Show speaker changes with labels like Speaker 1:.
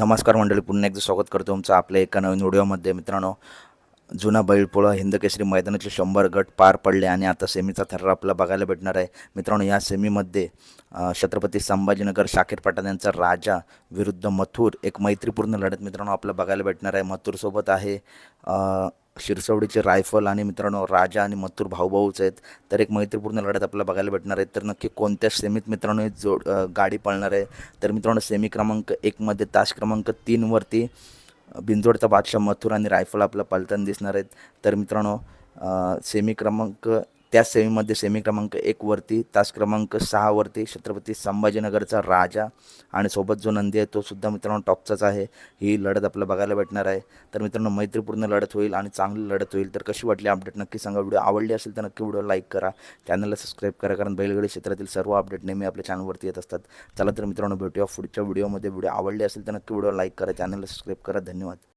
Speaker 1: नमस्कार मंडळी पुन्हा एकदा स्वागत करतो तुमचं आपल्या एका नवीन व्हिडिओमध्ये. मित्रांनो जुना बैलपोळा हिंदकेसरी मैदानाचे शंभर गट पार पडले आणि आता सेमीचा थर्रा आपला बघायला भेटणार आहे. मित्रांनो या सेमीमध्ये छत्रपती संभाजीनगर शाकीर पठाण यांचा राजा विरुद्ध मथुर एक मैत्रीपूर्ण लढत मित्रांनो आपल्याला बघायला भेटणार आहे. मथुरसोबत आहे शिरसवडीचे रायफल आणि मित्रांनो राजा आणि मथुर भाऊभाऊच आहेत. तर एक मैत्रीपूर्ण लढत आपल्याला बघायला भेटणार आहे. तर नक्की कोणत्या सेमीत मित्रांनो जोड गाडी पळणार आहे? तर मित्रांनो सेमी क्रमांक एकमध्ये तास क्रमांक तीनवरती बिंजोडचा बादशाह मथुर आणि रायफल आपला पलताना दिसणार आहेत. तर मित्रांनो सेमी क्रमांक त्या सेमीमध्ये सेमी क्रमांक एकवरती तास क्रमांक सहावरती छत्रपती संभाजीनगरचा राजा आणि सोबत जो नंदी आहे तो सुद्धा मित्रांनो टॉपचाच आहे. ही लढत आपल्याला बघायला भेटणार आहे. तर मित्रांनो मैत्रीपूर्ण लढत होईल आणि चांगली लढत होईल. तर कशी वाटली अपडेट नक्की सांगा. व्हिडिओ आवडली असेल तर नक्की व्हिडिओ लाईक करा. चॅनलला सबस्क्राईब करा कारण बैलगाडी क्षेत्रातील सर्व अपडेट नेहमी आपल्या चॅनलवरती येत असतात. चला तर मित्रांनो भेटूया पुढच्या व्हिडिओमध्ये व्हिडिओ आवडली असेल तर नक्की व्हिडिओ लाईक करा. चॅनलला सबस्क्राईब करा. धन्यवाद.